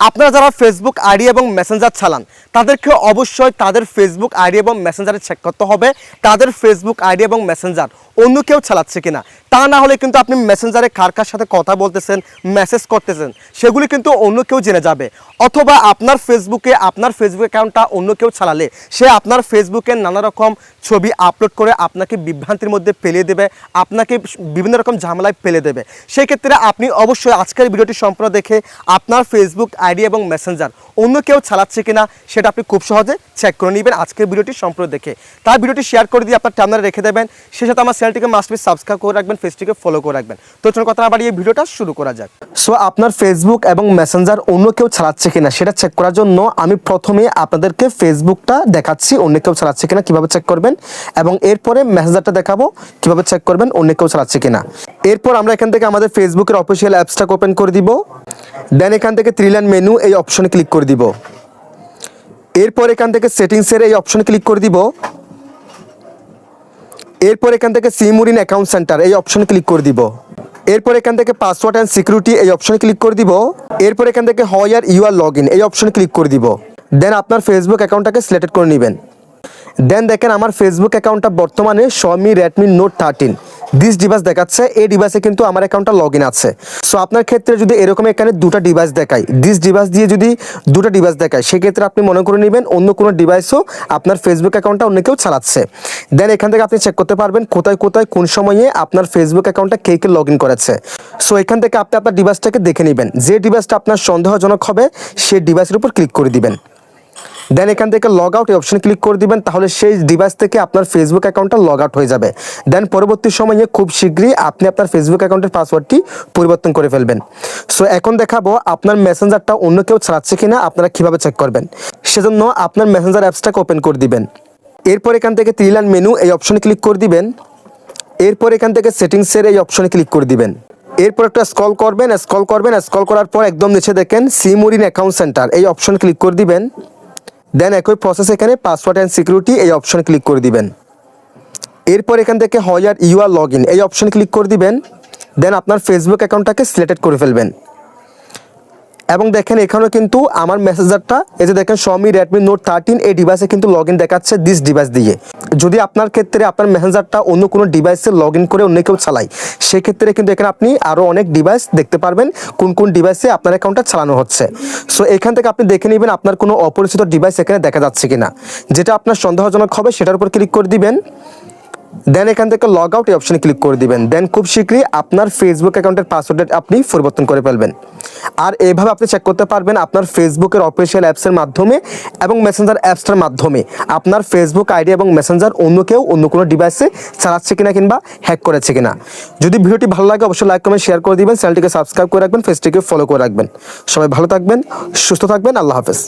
আপনারা যারা Facebook ID এবং মেসেঞ্জার চালান, তাদেরকে অবশ্যই তাদের ফেসবুক আইডি এবং মেসেঞ্জারে চেক করতে হবে। তাদের ফেসবুক আইডি এবং মেসেঞ্জার অন্য কেউ চালাচ্ছে কিনা? তা না হলে কিন্তু আপনি মেসেঞ্জারে কার কার সাথে কথা বলতেছেন মেসেজ করতেছেন, সেগুলি কিন্তু অন্য কেউ জেনে যাবে। অথবা আপনার ফেসবুকে আপনার ফেসবুক অ্যাকাউন্টটা অন্য কেউ চালালে, সে আপনার ফেসবুকে নানা রকম ছবি আপলোড করে আপনাকে বিভ্রান্তির মধ্যে ফেলে দেবে, আপনাকে বিভিন্ন রকম ঝামেলায় ফেলে দেবে। সেই ক্ষেত্রে আপনি অবশ্যই আজকের ভিডিওটি সম্পূর্ণ দেখে আপনার ফেসবুক আইডি এবং মেসেঞ্জার। অন্য কেউ চালাচ্ছে কিনা সেটা আপনি খুব সহজে চেক করে নেবেন। আজকের ভিডিওটি সম্পূর্ণ দেখে। তার ভিডিওটি শেয়ার করে দিয়ে আপনার টার্মিনালে রেখে দেবেন। সেই সাথে আমার চ্যানেলটিকে মাস্ট সাবস্ক্রাইব করে রাখবেন ফেসটিকে ফলো করে রাখবেন। তো চলুন কথা না বাড়িয়ে ভিডিওটা শুরু করা যাক। সো আপনার ফেসবুক এবং মেসেঞ্জার অন্য কেউ চালাচ্ছে কিনা সেটা চেক করার জন্য আমি প্রথমে আপনাদেরকে ফেসবুকটা দেখাচ্ছি, অন্য কেউ চালাচ্ছে কিনা, কীভাবে চেক করবেন? এবং এরপরে মেসেঞ্জারটা দেখাবো, কীভাবে চেক করবেন, অন্য কেউ চালাচ্ছে কিনা। এরপর আমরা এখান থেকে আমাদের ফেসবুকের অফিসিয়াল অ্যাপসটাকে ওপেন করে দিব। দেন এখান থেকে থ্রিল্যান্ড মেনু এই অপশনে ক্লিক করে দিব। এরপর এখান থেকে সেটিংসের এই অপশনে ক্লিক করে দিব। এরপর এখান থেকে সিমুরিন অ্যাকাউন্ট সেন্টার এই অপশনে ক্লিক করে দিব। এরপর এখান থেকে পাসওয়ার্ড অ্যান্ড সিকিউরিটি এই অপশনে ক্লিক করে দিব। এরপর এখান থেকে হয়ার ইউআর লগ ইন এই অপশনে ক্লিক করে দিব। দেন আপনার ফেসবুক অ্যাকাউন্টটাকে সিলেক্ট করে নেবেন। দেন দেখেন আমার ফেসবুক অ্যাকাউন্টটা বর্তমানে Xiaomi Redmi note thirteen this device দেখাচ্ছে, এই ডিভাইসে কিন্তু আমার অ্যাকাউন্টটা লগ ইন আছে। সো আপনার ক্ষেত্রে যদি এরকম এখানে দুটো ডিভাইস দেখায় দিস ডিভাইস দিয়ে যদি দুটো ডিভাইস দেখায় সেক্ষেত্রে আপনি মনে করে নেবেন অন্য কোনো ডিভাইসও আপনার ফেসবুক অ্যাকাউন্টটা অন্য কেউ চালাচ্ছে। দেন এখান থেকে আপনি চেক করতে পারবেন কোথায় কোথায়, কোন সময়ে আপনার ফেসবুক অ্যাকাউন্টটা কে কে লগ ইন করেছে। সো এখান থেকে আপনি আপনার ডিভাইসটাকে দেখে নেবেন। যে ডিভাইসটা আপনার সন্দেহজনক হবে, সেই ডিভাইসের উপর ক্লিক করে দিবেন। দেন এখান থেকে লগ আউট এই অপশন ক্লিক করে দিবেন, তাহলে সেই ডিভাইস থেকে আপনার ফেসবুক অ্যাকাউন্টটা লগ আউট হয়ে যাবে। দেন পরবর্তী সময়ে খুব শীঘ্রই আপনি আপনার ফেসবুক অ্যাকাউন্টের পাসওয়ার্ডটি পরিবর্তন করে ফেলবেন। সো এখন দেখাবো আপনার মেসেঞ্জারটা অন্য কেউ চালাচ্ছে কিনা, আপনারা কীভাবে চেক করবেন। সেজন্য আপনার মেসেঞ্জার অ্যাপসটাকে ওপেন করে দিবেন। এরপর এখান থেকে ত্রিলান মেনু এই অপশনে ক্লিক করে দিবেন। এরপর এখান থেকে সেটিংসের এই অপশনে ক্লিক করে দিবেন। এরপর একটা স্ক্রল করবেন স্ক্রল করবেন স্ক্রল করার পর একদম নিচে দেখেন সিমুরিন অ্যাকাউন্ট সেন্টার এই অপশন ক্লিক করে দিবেন। দেন একই প্রসেস এখানে পাসওয়ার্ড অ্যান্ড সিকিউরিটি এই অপশন ক্লিক করে দিবেন। এরপর এখান থেকে হয়ার ইউআর লগ ইন এই অপশন ক্লিক করে দিবেন। দেন আপনার ফেসবুক অ্যাকাউন্টটাকে সিলেক্ট করে ফেলবেন। এবং দেখেন এখানেও কিন্তু আমার মেসেঞ্জারটা এই যে দেখেন শমি রেডমি নোট থার্টিন এই ডিভাইসে কিন্তু লগ ইন দেখাচ্ছে দিস ডিভাইস দিয়ে। যদি আপনার ক্ষেত্রে আপনার মেসেঞ্জারটা অন্য কোনো ডিভাইসে লগ ইন করে অন্য কেউ চালায়, সেক্ষেত্রে কিন্তু এখানে আপনি আরও অনেক ডিভাইস দেখতে পারবেন, কোন কোন ডিভাইসে আপনার অ্যাকাউন্টটা চালানো হচ্ছে। সো এখান থেকে আপনি দেখে নেবেন আপনার কোনো অপরিচিত ডিভাইস এখানে দেখা যাচ্ছে কিনা। যেটা আপনার সন্দেহজনক হবে, সেটার উপর ক্লিক করে দিবেন। দেন এখান থেকে লগ আউট এই অপশানে ক্লিক করে দিবেন। দেন খুব শীঘ্রই আপনার ফেসবুক অ্যাকাউন্টের পাসওয়ার্ড আপনি পরিবর্তন করে ফেলবেন। আর এভাবে আপনি চেক করতে পারবেন আপনার ফেসবুকের অফিসিয়াল অ্যাপসের মাধ্যমে এবং মেসেঞ্জার অ্যাপসটার মাধ্যমে। আপনার ফেসবুক আইডি এবং মেসেঞ্জার অন্য কেউ অন্য কোনো ডিভাইসে চালাচ্ছে কিনা কিংবা হ্যাক করেছে কিনা। যদি ভিডিওটি ভালো লাগে, অবশ্যই লাইক কমেন্ট শেয়ার করে দিবেন। চ্যানেলটিকে সাবস্ক্রাইব করে রাখবেন ফেসটিকে ফলো করে রাখবেন। সবাই ভালো থাকবেন, সুস্থ থাকবেন, আল্লাহ হাফেজ।